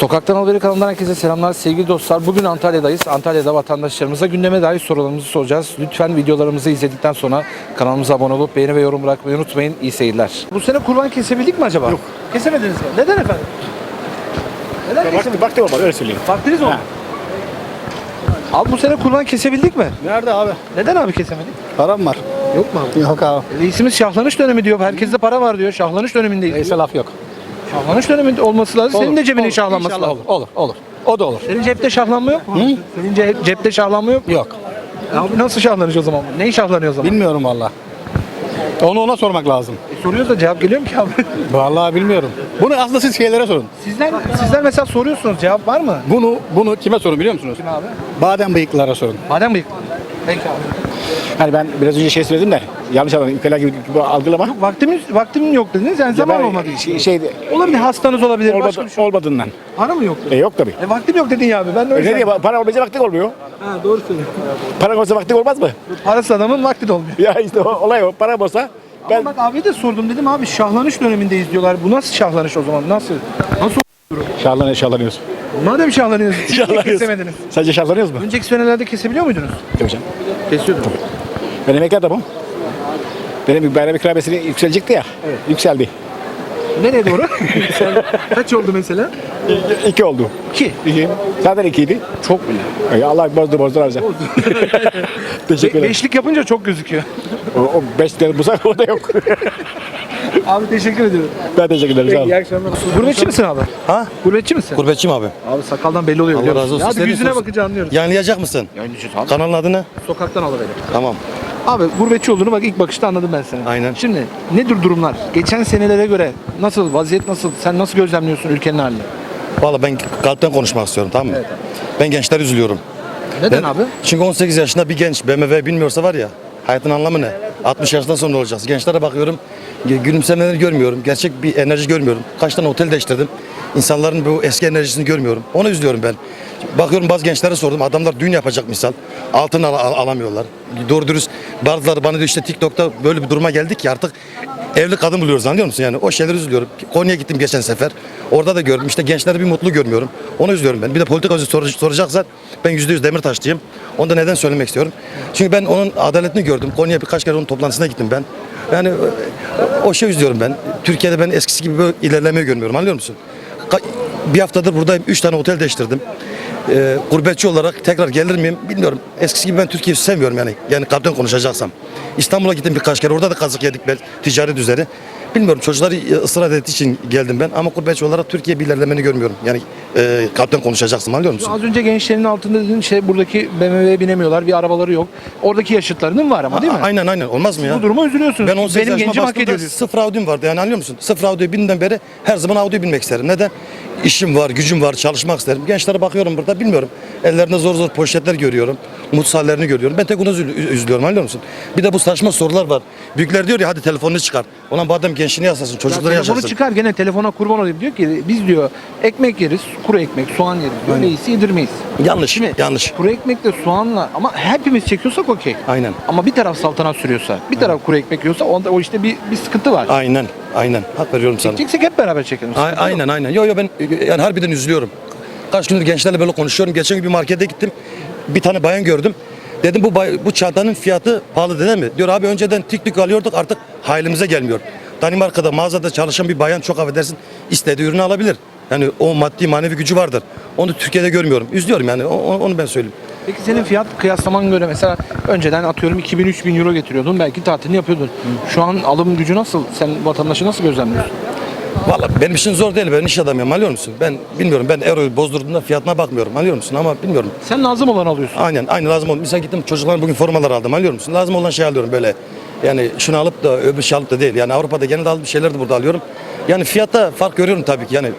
Sokaktan Haberi kanalından herkese selamlar sevgili dostlar. Bugün Antalya'dayız. Antalya'da vatandaşlarımıza gündeme dair sorularımızı soracağız. Lütfen videolarımızı izledikten sonra kanalımıza abone olup beğeni ve yorum bırakmayı unutmayın. İyi seyirler. Bu sene kurban kesebildik mi acaba? Yok. Kesemediniz mi? Neden efendim? Neden kesemediniz? vakti olmadı öyle söyleyeyim. Vaktiniz oldu. Abi bu sene kurban kesebildik mi? Nerede abi? Neden abi kesemedik? Param var. Yok mu abi? Yok abi. Reisimiz şahlanış dönemi diyor. Herkeste para var diyor. Şahlanış dönemindeyiz. Neyse diyor. laf yok. Şahlanış döneminde olması lazım. Senin de cebinin şahlanması İnşallah lazım. Olur, olur, olur. O da olur. Senin cepte şahlanma yok mu? Senin ce- cepte şahlanma yok mu? Yok. Abi nasıl şahlanış o zaman? Neyi şahlanıyor o zaman? Bilmiyorum valla. Onu ona sormak lazım. E, soruyoruz da cevap geliyor mu ki abi? Vallahi bilmiyorum. Bunu aslında siz şeylere sorun. Sizler, sizler mesela soruyorsunuz cevap var mı? Bunu bunu kime sorun biliyor musunuz? Kim abi? Badem bıyıklılara sorun. Badem bıyıklı. Peki abi. Hani ben biraz önce şey söyledim de yanlış anladım. Ülkeler gibi, gibi algılama. Vaktimiz, vaktim yok dediniz yani zaman ben olmadı. Şey, şey Olabilir hastanız olabilir. olmadı, Başka bir şey. olmadığından. Para mı yok? E yok tabii. E vaktim yok dedin ya abi. Ben de E öyle. ne diye para olmayınca vakti olmuyor. Ha, doğru söylüyorsun. Para olsa vakti olmaz mı? Parası adamın vakti de olmuyor. Ya işte o, olay o. Para olsa ben Ama bak abiye de sordum dedim abi şahlanış dönemindeyiz diyorlar. Bu nasıl şahlanış o zaman? Nasıl? Nasıl? Şahlanıyor, şahlanıyoruz. Madem şahlanıyorsunuz. siz niye Şahlanıyoruz. kesemediniz. Sadece şahlanıyoruz mu? Önceki senelerde kesebiliyor muydunuz? Tabii canım. Kesiyordum. Ben emekli adamım. Benim bayram ikramiyesi yükselecekti ya. Yükseldi. Nereye doğru? Sen kaç oldu mesela? İki, iki oldu. İki. İki. Zaten ikiydi. Çok bile. Ay Allah bozdu bozdu harca. Teşekkür ederim. beşlik yapınca çok gözüküyor. O, o beş lira bu sefer orada yok. Abi teşekkür ediyorum. ben teşekkür ederim. Sağ olun. İyi akşamlar. Gurbetçi misin abi? Ha? Gurbetçi misin? Gurbetçiyim abi. Abi sakaldan belli oluyor. Allah biliyor razı olsun. Ya Senin yüzüne sorsun. bakınca anlıyoruz. Yayınlayacak mısın? Yayıncıyız abi. Kanalın adı ne? Sokaktan alıverelim. Tamam. Abi gurbetçi olduğunu bak ilk bakışta anladım ben seni. Aynen. Şimdi nedir durumlar? Geçen senelere göre nasıl, vaziyet nasıl? Sen nasıl gözlemliyorsun ülkenin halini? Valla ben kalpten konuşmak istiyorum tamam mı? Ben gençler üzülüyorum. Neden Ben- abi? Çünkü 18 yaşında bir genç BMW bilmiyorsa var ya hayatın anlamı ne? 60 yaşından sonra ne olacağız? Gençlere bakıyorum gü- gülümsemeleri görmüyorum. Gerçek bir enerji görmüyorum. Kaç tane otel değiştirdim. İnsanların bu eski enerjisini görmüyorum. Ona üzülüyorum ben. Bakıyorum bazı gençlere sordum. Adamlar düğün yapacak misal. Altın al- al- alamıyorlar. Doğru dürüst bazıları bana diyor işte TikTok'ta böyle bir duruma geldik ki artık evli kadın buluyoruz anlıyor musun yani? O şeyleri üzülüyorum. Konya'ya gittim geçen sefer. Orada da gördüm. İşte gençleri bir mutlu görmüyorum. Onu üzülüyorum ben. Bir de politika sor- soracaksan ben yüzde yüz Demirtaşlıyım. Onu da neden söylemek istiyorum. Çünkü ben onun adaletini gördüm. Konya'ya birkaç kere onun toplantısına gittim ben. Yani o- o şey üzülüyorum ben. Türkiye'de ben eskisi gibi böyle ilerlemeyi görmüyorum anlıyor musun? Bir haftadır buradayım. Üç tane otel değiştirdim. Ee, gurbetçi olarak tekrar gelir miyim bilmiyorum. Eskisi gibi ben Türkiye'yi sevmiyorum yani. Yani kalpten konuşacaksam. İstanbul'a gittim birkaç kere. Orada da kazık yedik ben ticaret üzeri. Bilmiyorum çocukları ısrar ettiği için geldim ben. Ama gurbetçi olarak Türkiye bir ilerlemeni görmüyorum. Yani e, kalpten konuşacaksın anlıyor musun? Az önce gençlerin altında dediğin şey buradaki BMW'ye binemiyorlar, bir arabaları yok. Oradaki yaşıtlarının var ama değil mi? A- Aynen aynen olmaz mı ya? Bu duruma üzülüyorsunuz. Ben 18 Benim yaşıma hak ediyor sıfır Audi'm vardı yani anlıyor musun? Sıfır Audi'ye bindiğimden beri her zaman Audi'ye binmek isterim. Neden? İşim var, gücüm var, çalışmak isterim. Gençlere bakıyorum burada bilmiyorum. Ellerinde zor zor poşetler görüyorum. Mutsuz hallerini görüyorum. Ben tek onu üzül- üzülüyorum anlıyor musun? Bir de bu saçma sorular var. Büyükler diyor ya hadi telefonunu çıkar. Ulan bu adam gençliğini yaşasın, çocukları Telefonu yaşasın. çıkar gene telefona kurban olayım diyor ki biz diyor ekmek yeriz, kuru ekmek, soğan yeriz. Böyle iyisi yedirmeyiz. Yanlış, Şimdi yanlış. Kuru ekmekle soğanla ama hepimiz çekiyorsak okey. Aynen. Ama bir taraf saltanat sürüyorsa, bir taraf kuru ekmek yiyorsa onda o işte bir, bir sıkıntı var. Aynen, aynen. Hak veriyorum sana. Çekeceksek hep beraber çekelim. A- Sıkıntı yok. aynen aynen. Yo yo ben yani harbiden üzülüyorum. Kaç gündür gençlerle böyle konuşuyorum. Geçen gün bir markete gittim. Bir tane bayan gördüm. Dedim bu bu çantanın fiyatı pahalı değil mi? Diyor abi önceden tik tik alıyorduk artık haylimize gelmiyor. Danimarka'da mağazada çalışan bir bayan çok affedersin istediği ürünü alabilir. Yani o maddi manevi gücü vardır. Onu Türkiye'de görmüyorum. Üzülüyorum yani onu ben söyleyeyim. Peki senin fiyat kıyaslaman göre mesela önceden atıyorum 2000-3000 euro getiriyordun belki tatilini yapıyordun. Şu an alım gücü nasıl? Sen vatandaşı nasıl gözlemliyorsun? Valla benim için zor değil. Ben iş adamıyım anlıyor musun? Ben bilmiyorum ben euroyu bozdurduğumda fiyatına bakmıyorum anlıyor musun? Ama bilmiyorum. Sen lazım olan alıyorsun. Aynen aynı lazım olan. Mesela gittim çocukların bugün formalar aldım anlıyor musun? Lazım olan şey alıyorum böyle. Yani şunu alıp da öbür şey alıp da değil. Yani Avrupa'da genelde bir şeyler de burada alıyorum. Yani fiyatta fark görüyorum tabii ki. Yani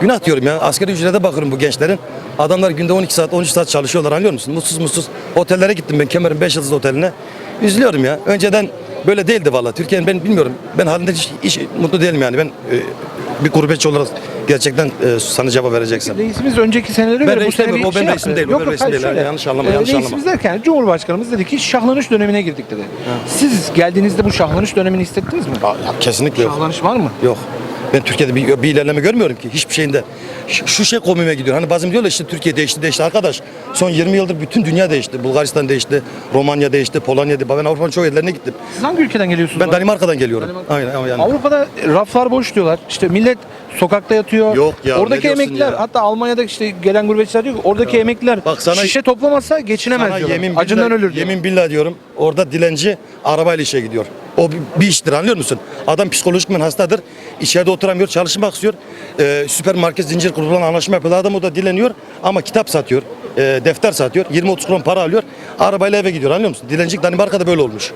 günah diyorum ya. Asgari ücrete bakıyorum bu gençlerin. Adamlar günde 12 saat 13 saat çalışıyorlar anlıyor musun? Mutsuz mutsuz. Otellere gittim ben Kemer'in 5 yıldızlı oteline. Üzülüyorum ya. Önceden böyle değildi valla. Türkiye'nin ben bilmiyorum. Ben halinde hiç, hiç mutlu değilim yani. Ben e, bir gurbetçi olarak gerçekten e, sana cevap vereceksin. Reisimiz önceki senelere Ben göre bu reis sene değilim, bir o benim şey reisim yaptı. değil, o Yok, yok, reisim hayır, değil. şöyle. Yanlış anlama, Ee, yanlış reisimiz anlama. derken Cumhurbaşkanımız dedi ki şahlanış dönemine girdik dedi. Siz geldiğinizde bu şahlanış dönemini hissettiniz mi? Ya kesinlikle yok. Şahlanış var mı? Yok. Ben Türkiye'de bir, bir ilerleme görmüyorum ki hiçbir şeyinde. Şu, şey komime gidiyor. Hani bazen diyorlar işte Türkiye değişti değişti arkadaş. Son 20 yıldır bütün dünya değişti. Bulgaristan değişti, Romanya değişti, Polonya değişti. Ben Avrupa'nın çoğu yerlerine gittim. Siz hangi ülkeden geliyorsunuz? Ben? Danimarka'dan geliyorum. Danimarka. Aynen yani. Avrupa'da raflar boş diyorlar. İşte millet sokakta yatıyor. Yok ya, Oradaki emekliler ya? hatta Almanya'da işte gelen gurbetçiler diyor ki oradaki emekliler Bak sana- şişe toplamazsa geçinemez diyorlar. yemin Acından billah- ölür diyor. Yemin billah diyorum. Orada dilenci arabayla işe gidiyor. O bir, iştir anlıyor musun? Adam psikolojikmen hastadır. İçeride oturamıyor, çalışmak istiyor. Ee, süpermarket zincir kurululan anlaşma yapıyor. Adam o da dileniyor ama kitap satıyor. e, defter satıyor. 20-30 kron para alıyor. Arabayla eve gidiyor anlıyor musun? Dilencilik Danimarka'da böyle olmuş.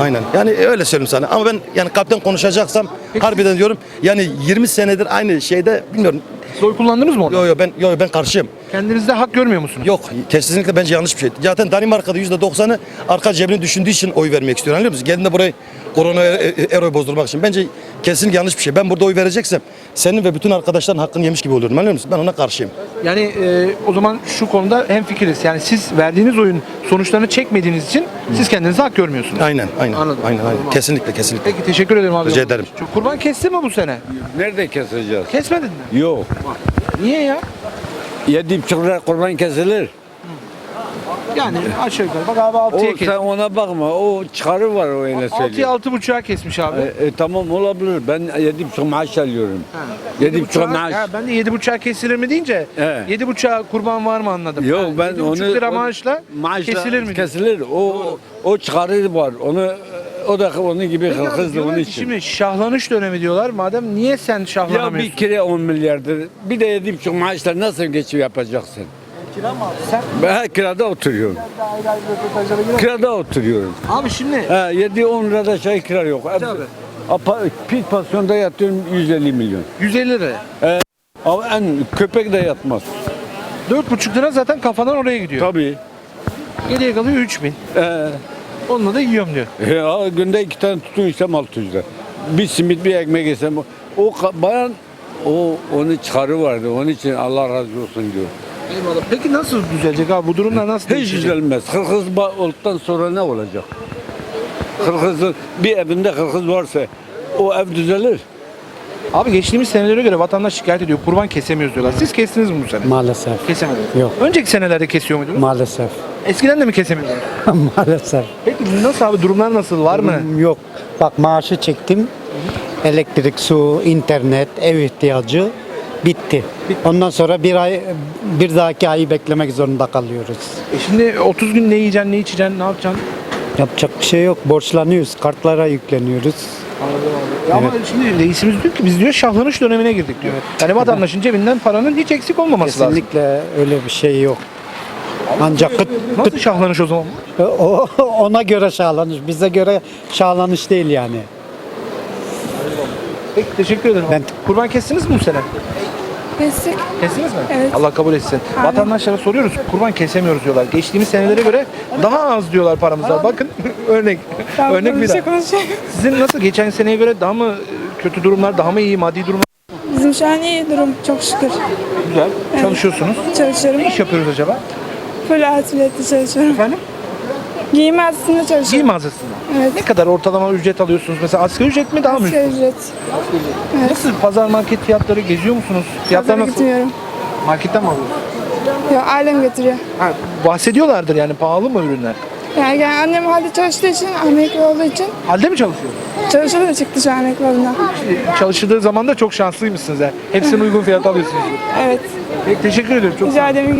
Aynen. Yani öyle söyleyeyim sana. Ama ben yani kalpten konuşacaksam harbiden diyorum. Yani 20 senedir aynı şeyde bilmiyorum. Siz oy kullandınız mı orada? Yo yo ben yo yo, ben karşıyım. Kendinizde hak görmüyor musunuz? Yok kesinlikle bence yanlış bir şey. Zaten Danimarka'da %90'ı arka cebini düşündüğü için oy vermek istiyor anlıyor musun? Geldiğinde burayı korona e- e- eroyu bozdurmak için. Bence kesinlikle yanlış bir şey. Ben burada oy vereceksem senin ve bütün arkadaşların hakkını yemiş gibi oluyorum anlıyor musun? Ben ona karşıyım. Yani e, o zaman şu konuda hem fikiriz. Yani siz verdiğiniz oyun sonuçlarını çekmediğiniz için siz kendinize hak görmüyorsunuz. Aynen aynen. Anladım. Aynen aynen. Tamam. Kesinlikle kesinlikle. Peki teşekkür ederim abi. Rica ederim. Çok kurban kesti mi bu sene? Nerede keseceğiz? Kesmedin mi? Yok. Niye ya? Yedi kurban kesilir. Yani aşağı yukarı. Bak abi O 6'ya kes. sen ona bakma. O çıkarı var o öyle 6'ya söylüyor. 6.5'a kesmiş abi. E, e, tamam olabilir. Ben yedi buçuk maaş alıyorum. Yedi buçuk 7.5'a maaş. Ha, ben de 7.5'a kesilir mi deyince Evet. 7.5'a kurban var mı anladım. Yok ben 7.5 onu lira onu- maaşla, maaşla kesilir mi? Kesilir. O o çıkarı var. Onu o da onun gibi Peki abi, hızlı diyorlar onun ki için. Şimdi şahlanış dönemi diyorlar. Madem niye sen Ya bir kere 10 milyardır. Bir de yedi buçuk maaşla nasıl geçim yapacaksın? Kira mı? Sen Ben kirada oturuyorum. Kirada oturuyorum. Abi şimdi Ha, 7-10 lirada şey kira yok. Tabii. Apa, pit pasyonda yatıyorum 150 milyon. 150 lira. Ama en köpek de yatmaz. 4,5 lira zaten kafadan oraya gidiyor. Tabii. Geriye kalıyor 3000. Ee, Onunla da yiyorum diyor. ya, günde iki tane tutun istem 600 lira. Bir simit bir ekmek yesem. O ka- bayan o onu çıkarı vardı. Onun için Allah razı olsun diyor. Eyvallah. Peki nasıl düzelecek abi? Bu durumlar nasıl Hiç değişecek? düzelmez. Kırkız olduktan sonra ne olacak? Kırkızın bir evinde kırkız varsa o ev düzelir. Abi geçtiğimiz senelere göre vatandaş şikayet ediyor. Kurban kesemiyoruz diyorlar. Siz kestiniz mi bu sene? Maalesef. Kesemediniz. Yok. Önceki senelerde kesiyor muydunuz? Maalesef. Eskiden de mi kesemiyordunuz? Maalesef. Peki nasıl abi? Durumlar nasıl? Var mı? Yok. Bak maaşı çektim. Elektrik, su, internet, ev ihtiyacı bitti. Ondan sonra bir ay bir dahaki ayı beklemek zorunda kalıyoruz. E şimdi 30 gün ne yiyeceksin, ne içeceksin, ne yapacaksın? Yapacak bir şey yok. Borçlanıyoruz. Kartlara yükleniyoruz. Ya Ama şimdi reisimiz diyor ki biz diyor şahlanış dönemine girdik diyor. Yani vatandaşın cebinden paranın hiç eksik olmaması lazım. Kesinlikle öyle bir şey yok. Ancak kıt, Nasıl şahlanış o zaman? o, ona göre şahlanış. Bize göre şahlanış değil yani. Peki teşekkür ederim. Ben- Kurban kestiniz mi bu sene? Kestik. Kestiniz mi? Evet. Allah kabul etsin. Amin. Vatandaşlara soruyoruz. Kurban kesemiyoruz diyorlar. Geçtiğimiz senelere göre daha az diyorlar paramızda. Bakın örnek. Tamam, örnek bir daha. Sizin nasıl geçen seneye göre daha mı kötü durumlar, daha mı iyi maddi durumlar? Bizim şu an iyi durum çok şükür. Güzel. Çalışıyorsunuz. Çalışıyorum. Ne iş yapıyoruz acaba? Atölyetle çalışıyorum. Efendim? Giyim mağazasında Giyim çalışıyorum. mağazasında. Evet. Ne kadar ortalama ücret alıyorsunuz? Mesela asgari ücret mi daha mı? Asgari ücret. Nasıl pazar market fiyatları geziyor musunuz? Fiyatlar Pazara nasıl? gitmiyorum. Marketten mi alıyorsunuz? Yok ailem götürüyor. Ha, bahsediyorlardır yani pahalı mı ürünler? Yani, yani annem halde çalıştığı için, emekli olduğu için Halde mi çalışıyor? çalışıyor da çıktı şu an olduğundan. Çalıştığı zaman da çok şanslıymışsınız yani. Hepsini uygun fiyata alıyorsunuz. Evet. Peki teşekkür ederim. Çok sağ Rica olun. ederim.